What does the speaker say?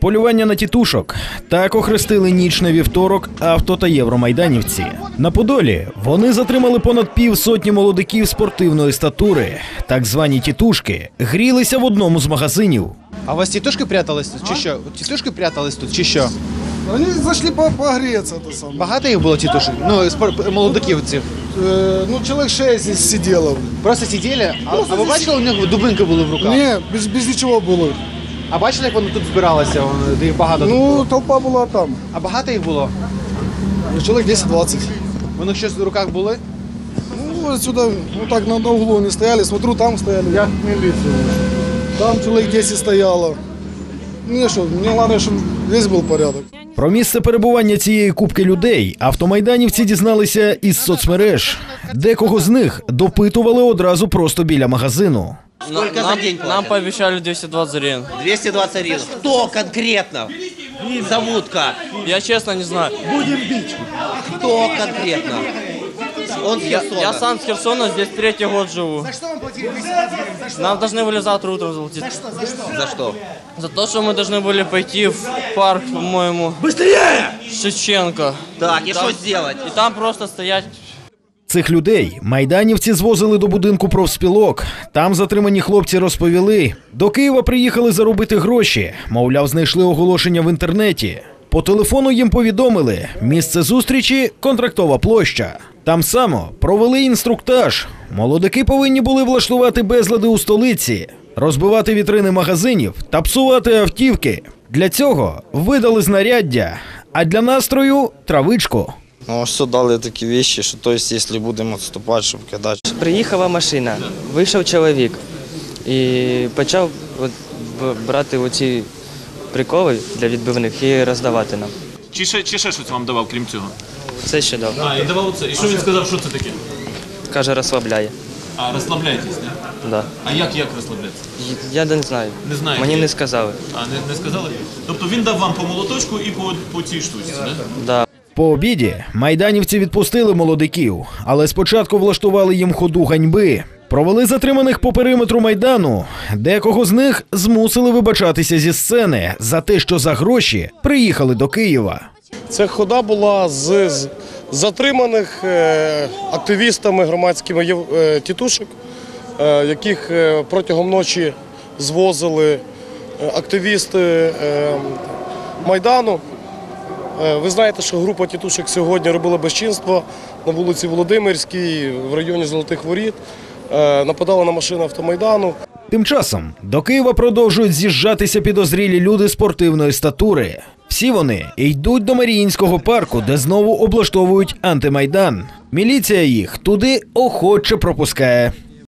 Полювання на тітушок так охрестили ніч на вівторок авто та євромайданівці. На Подолі вони затримали понад півсотні молодиків спортивної статури. Так звані тітушки грілися в одному з магазинів. А у вас тітушки прятались тут чи що? Тітушки прятались тут чи що? Они зашли по- погреться, это самое. Багато їх було тітушок? Ну, спор- молодиків цих. Э, ну, человек шесть здесь сидело. Просто сиділи, а, а ви бачили, у них дубинки були в руках? Не, без, без ничего было. А бачили, як вони тут збиралися? Вони- де їх багато тут Ну, було? толпа была там. А багато їх було? Ну, Человек 10-20. У них щось в руках були? Ну, отсюда, ну так на, на углу они стояли. Смотрю, там стояли. Я милицию. Там человек 10 стояло. Мне что, мне главное, чтобы весь был порядок. Про місце перебування цієї купки людей автомайданівці дізналися із соцмереж. Декого з них допитували одразу просто біля магазину. Сколько нам, за день платят? нам пообещали 220 гривен. 220 гривен. Кто конкретно? Зовут-ка. Я честно не знаю. Кто конкретно? Он с Я, Херсона. я сам с Херсона, здесь третий год живу. Нам должны были завтра утром заплатить. За что? За то, что мы должны были пойти в парк, по-моему. Быстрее! Шевченко. Так, и Там- что сделать? И там просто стоять. Цих людей майданівці звозили до будинку профспілок. Там затримані хлопці розповіли. До Києва приїхали заробити гроші. Мовляв, знайшли оголошення в інтернеті. По телефону їм повідомили місце зустрічі контрактова площа. Там само провели інструктаж. Молодики повинні були влаштувати безлади у столиці, розбивати вітрини магазинів та псувати автівки. Для цього видали знаряддя, а для настрою травичку. Ну, ось дали такі вещи, що тобто, якщо будемо відступати, щоб кидати. Приїхала машина, вийшов чоловік і почав от, брати оці приколи для відбивних і роздавати нам. Чи ще, чи ще щось вам давав, крім цього? Це ще дав. А, і давав це. І що він сказав, що це таке? Каже, розслабляє. А, розслабляйтесь, не? Да. А як, як розслаблятися? Я не знаю. Не знаєте? Мені не сказали. А, не, не сказали? Тобто він дав вам по молоточку і по, по цій штуці, не? Да. По обіді майданівці відпустили молодиків, але спочатку влаштували їм ходу ганьби. Провели затриманих по периметру майдану. Декого з них змусили вибачатися зі сцени за те, що за гроші приїхали до Києва. Це хода була з, затриманих е, активістами громадськими е, тітушок, е, яких е, протягом ночі звозили активісти Майдану. Е, Ви знаєте, що група тітушок сьогодні робила безчинство на вулиці Володимирській, в районі Золотих Воріт. Е, Нападала на машину автомайдану. Тим часом до Києва продовжують з'їжджатися підозрілі люди спортивної статури. Всі вони йдуть до Маріїнського парку, де знову облаштовують антимайдан. Міліція їх туди охоче пропускає.